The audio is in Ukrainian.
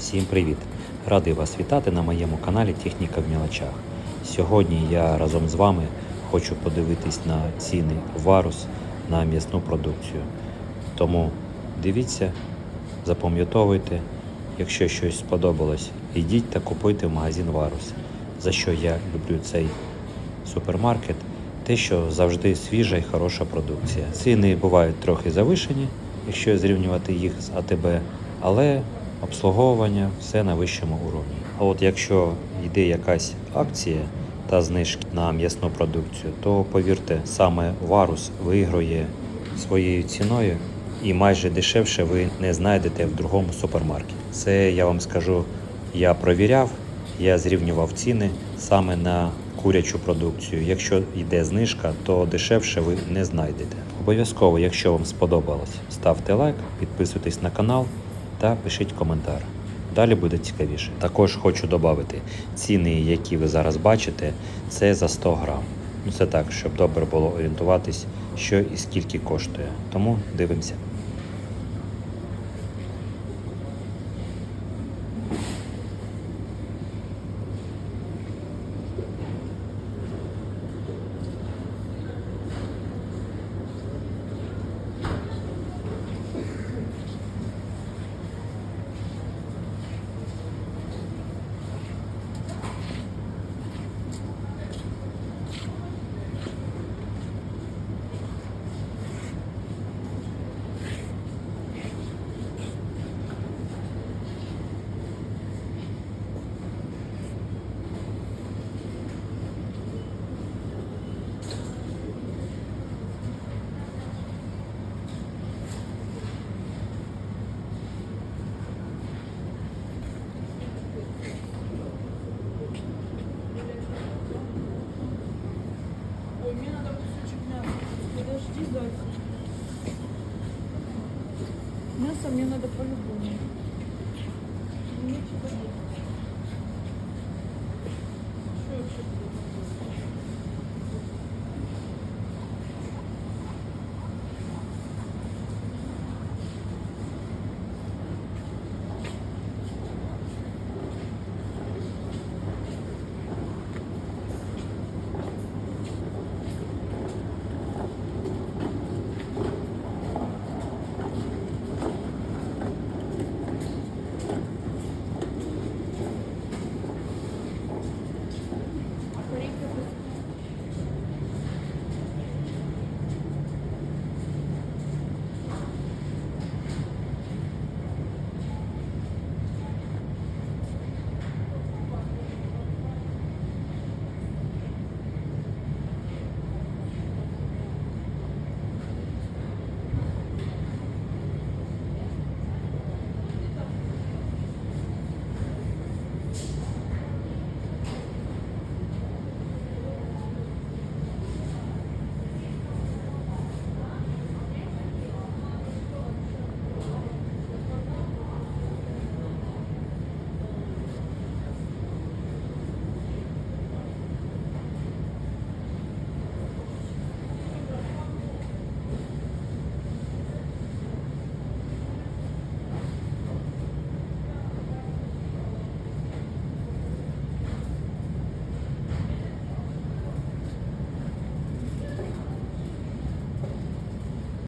Всім привіт! Радий вас вітати на моєму каналі Техніка в мілочах. Сьогодні я разом з вами хочу подивитись на ціни Варус на м'ясну продукцію. Тому дивіться, запам'ятовуйте, якщо щось сподобалось, йдіть та купуйте в магазин Варус. За що я люблю цей супермаркет, те, що завжди свіжа і хороша продукція. Ціни бувають трохи завишені, якщо зрівнювати їх з АТБ, але обслуговування все на вищому уровні. А от якщо йде якась акція та знижки на м'ясну продукцію, то повірте, саме Варус виграє своєю ціною і майже дешевше ви не знайдете в другому супермаркеті. Це я вам скажу, я провіряв, я зрівнював ціни саме на курячу продукцію. Якщо йде знижка, то дешевше ви не знайдете. Обов'язково, якщо вам сподобалось, ставте лайк, підписуйтесь на канал та пишіть коментар. Далі буде цікавіше. Також хочу додати, ціни, які ви зараз бачите, це за 100 грам. Ну це так, щоб добре було орієнтуватись, що і скільки коштує. Тому дивимося. мясо мне надо по-любому. Ничего. Что вообще?